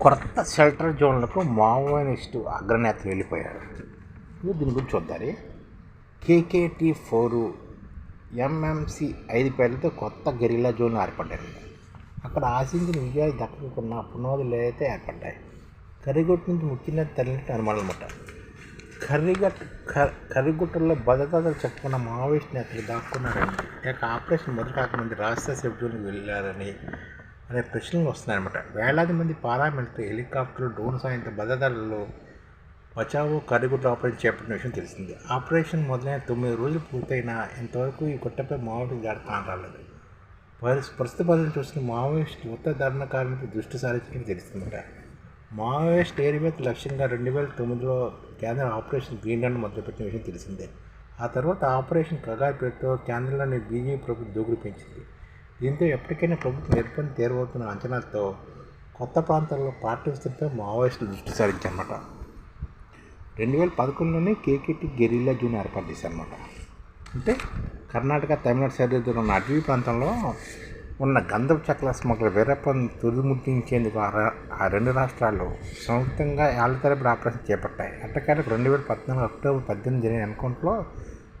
కొత్త shelter జోన్లకు Maoist అగ్రనేతలు వెళ్ళిపోయారు. దీని గురించి చూద్దారి. కేకేటీ ఫోరు ఎంఎంసి ఐదు పేర్లతో కొత్త గెరిలా జోన్లు ఏర్పడ్డాయి. అక్కడ ఆశించిన విజయాలు దక్కకున్న పునాదులు అయితే ఏర్పడ్డాయి కర్రీగుట్ట నుంచి ముఖ్యంగా తల్లినట్టు అనుమానాలు అనమాట కర్రిగట్ కర్రీగుట్టలో భద్రతలు చెప్పుకున్న మావోయిస్ట్ నేతలు దాక్కున్నారని లేక ఆపరేషన్ మొదలు కాకముందు రాష్ట్ర జోన్కి వెళ్ళారని అనే ప్రశ్నలు వస్తున్నాయన్నమాట. వేలాది మంది పారామిలిటరీ హెలికాప్టర్లు డ్రోన్ సాయంత్రం భద్రతలలో బచావో కర్రిగుట్ట ఆపరేషన్ చేపట్టిన విషయం తెలిసింది. ఆపరేషన్ మొదలైన తొమ్మిది రోజులు పూర్తయినా ఇంతవరకు ఈ గుట్టపై మావోయిస్టులు దాడి కానరాలేదు పరిస్థితి ప్రస్తుత పరిస్థితి చూసిన మావోయిస్టులు ఉత్తర ధర్మకారులపై దృష్టి సారించడం తెలిసిందట. మావోయిస్ట్ ఏరియాకి లక్ష్యంగా రెండు వేల తొమ్మిదిలో కేంద్ర ఆపరేషన్ గ్రీన్లాండ్ మొదలుపెట్టిన విషయం తెలిసిందే. ఆ తర్వాత ఆపరేషన్ కగార్ పేరుతో కేంద్రంలోని బీజేపీ ప్రభుత్వం దూకుడు పెంచింది. దీంతో ఎప్పటికైనా ప్రభుత్వం ఏర్పడి తీరబోతున్న అంచనాలతో కొత్త ప్రాంతాల్లో పార్టీ విస్తృతిపై మావోయిస్టులు దృష్టి సారించారన్నమాట. రెండు వేల పదకొండులోనే కేకేటి గెరిల్లా జూన్ ఏర్పాటు చేశారన్నమాట. అంటే కర్ణాటక తమిళనాడు సరిహద్దులో ఉన్న అటవీ ప్రాంతంలో ఉన్న గంధపు చక్ర స్మగ్లర్ వీరప్పని తుదిముట్టించేందుకు ఆ రా- ఆ రెండు రాష్ట్రాలు సంయుక్తంగా ఏళ్ళ తరబడి ఆపరేషన్ చేపట్టాయి. అట్టకాలకు రెండు వేల పద్నాలుగు అక్టోబర్ పద్దెనిమిది జరిగిన ఎన్కౌంటర్లో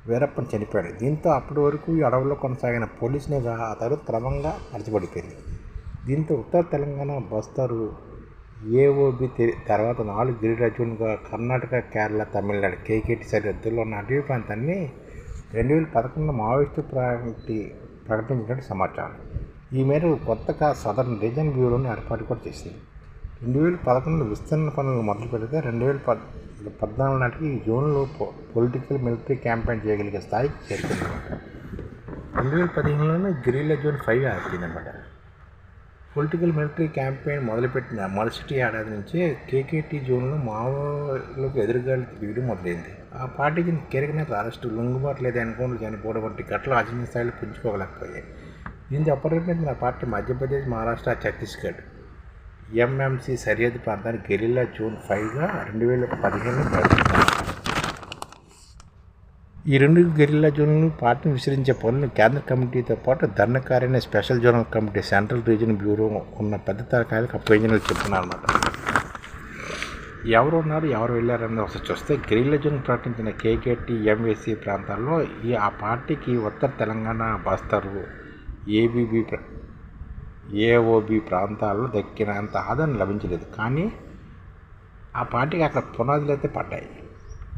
వీరప్పన్ చనిపోయాడు. దీంతో అప్పటి వరకు ఈ అడవుల్లో కొనసాగిన పోలీస్ నిఘా ఆ తర్వాత క్రమంగా అరచబడిపోయింది దీంతో ఉత్తర తెలంగాణ బస్తరు ఏఓబి తర్వాత నాలుగు గిరిరాజ్యాలుగా కర్ణాటక కేరళ తమిళనాడు కేకేటి సరిహద్దుల్లో ఉన్న అటవీ ప్రాంతాన్ని రెండు వేల పదకొండులో మావోయిస్టు ప్రాంతి ప్రకటించినట్టు సమాచారం. ఈ మేరకు కొత్తగా సదరన్ రీజన్ బ్యూరోని ఏర్పాటు కూడా చేసింది. రెండు వేల పదకొండులో విస్తరణ పనులు మొదలు పెడితే రెండు వేల పద్ పద్నాలుగు నాటికి జోన్లో పొలిటికల్ మిలిటరీ క్యాంపెయిన్ చేయగలిగే స్థాయికి చేరుకుందన్నమాట. రెండు వేల పదిహేనులోనే గిరిల్లా జోన్ ఫైవ్ అనమాట పొలిటికల్ మిలిటరీ క్యాంపెయిన్ మొదలుపెట్టిన మరుసటి ఏడాది నుంచే కేకేటీ జోన్లో మావోలకు ఎదురుగాలు తిరిగడం మొదలైంది. ఆ పార్టీకి కీలక నేత అరెస్టు లొంగుబాటు లేదా ఎన్కౌంటర్ చనిపోవడం వంటి ఘటనలు ఆచరణ స్థాయిలో పుంజుకోగలేకపోయాయి. దీంతో అప్పటికైనా పార్టీ మధ్యప్రదేశ్ మహారాష్ట్ర ఛత్తీస్గఢ్ ఎంఎంసి సరిహద్దు ప్రాంతాన్ని గెరిల్లా జూన్ ఫైవ్గా రెండు వేల పదిహేను ప్రకటించారు ఈ రెండు గెరిల్లా జోన్లు పార్టీని విస్తరించే పనులు కేంద్ర కమిటీతో పాటు Dandakaranya special zonal committee central region bureau ఉన్న పెద్ద తరకాయలకు అప్పగించినట్టు చెప్తున్నారు అన్నమాట. ఎవరు ఉన్నారు ఎవరు వెళ్ళారన్నది ఒకసారి చూస్తే గెరిల్లా జోన్ ప్రకటించిన కేకేటి ఎంఏసి ప్రాంతాల్లో ఈ ఆ పార్టీకి ఉత్తర తెలంగాణ బస్తరు ఏబీబీ ఏఓబి ప్రాంతాల్లో దక్కినంత ఆదరణ లభించలేదు. కానీ ఆ పార్టీకి అక్కడ పునాదులు అయితే పడ్డాయి.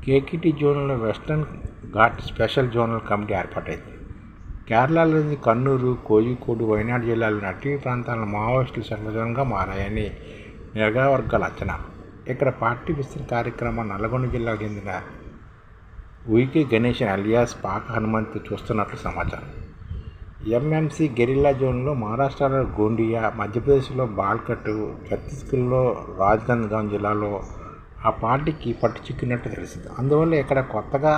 కేకిటి జోన్లో western ghat special zonal committee ఏర్పాటైంది. కేరళలోని కన్నూరు కోజికోడు వైనాడు జిల్లాలోని అటవీ ప్రాంతాలను మావోయిస్టులు సంఘటనగా మారాయని నిఘా వర్గాల అంచనా. ఇక్కడ పార్టీ విస్తరణ కార్యక్రమం నల్గొండ జిల్లాకు చెందిన ఉయికే గణేష్ అలియాస్ పాక హనుమంతు చూస్తున్నట్లు సమాచారం. ఎంఎంసి గెరిల్లా జోన్లో మహారాష్ట్రలో గోండియా మధ్యప్రదేశ్లో బాల్కట్ ఛత్తీస్గఢ్లో రాజ్గంజ్గాన్ జిల్లాలో ఆ పార్టీకి పట్టు చిక్కినట్టు తెలిసింది అందువల్ల ఇక్కడ కొత్తగా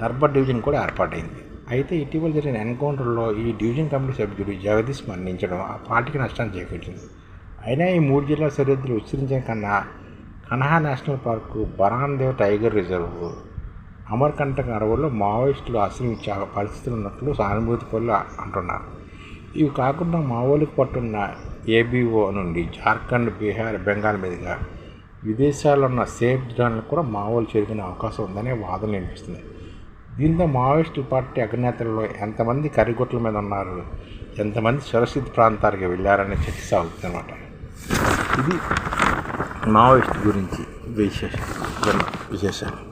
దర్బర్ డివిజన్ కూడా ఏర్పాటైంది. అయితే ఇటీవల జరిగిన ఎన్కౌంటర్లో ఈ డివిజన్ కమిటీ సభ్యుడు జగదీష్ మరణించడం ఆ పార్టీకి నష్టాన్ని చేకూర్చింది. అయినా ఈ మూడు జిల్లాల సరిహద్దులు విస్తరించడం కన్నా Kanha national park Barandev tiger reserve Amarkantak అడవుల్లో మావోయిస్టులు ఆశ్రయించే పరిస్థితులు ఉన్నట్లు సానుభూతి పనులు అంటున్నారు. ఇవి కాకుండా మావోలకు పట్టున్న ఏబీఓ నుండి జార్ఖండ్ బీహార్ బెంగాల్ మీదుగా విదేశాల్లో ఉన్న సేఫ్ జోన్లకు కూడా మావోలు చేరుకునే అవకాశం ఉందనే వాదనలు వినిపిస్తుంది దీంతో మావోయిస్టు పార్టీ అగ్రనేతల్లో ఎంతమంది కరిగుట్ల మీద ఉన్నారు ఎంతమంది సురక్షిత ప్రాంతాలకు వెళ్ళారనే చర్చ సాగుతుంది అనమాట ఇది మావోయిస్ట్ గురించి విశేషం విశేషాలు.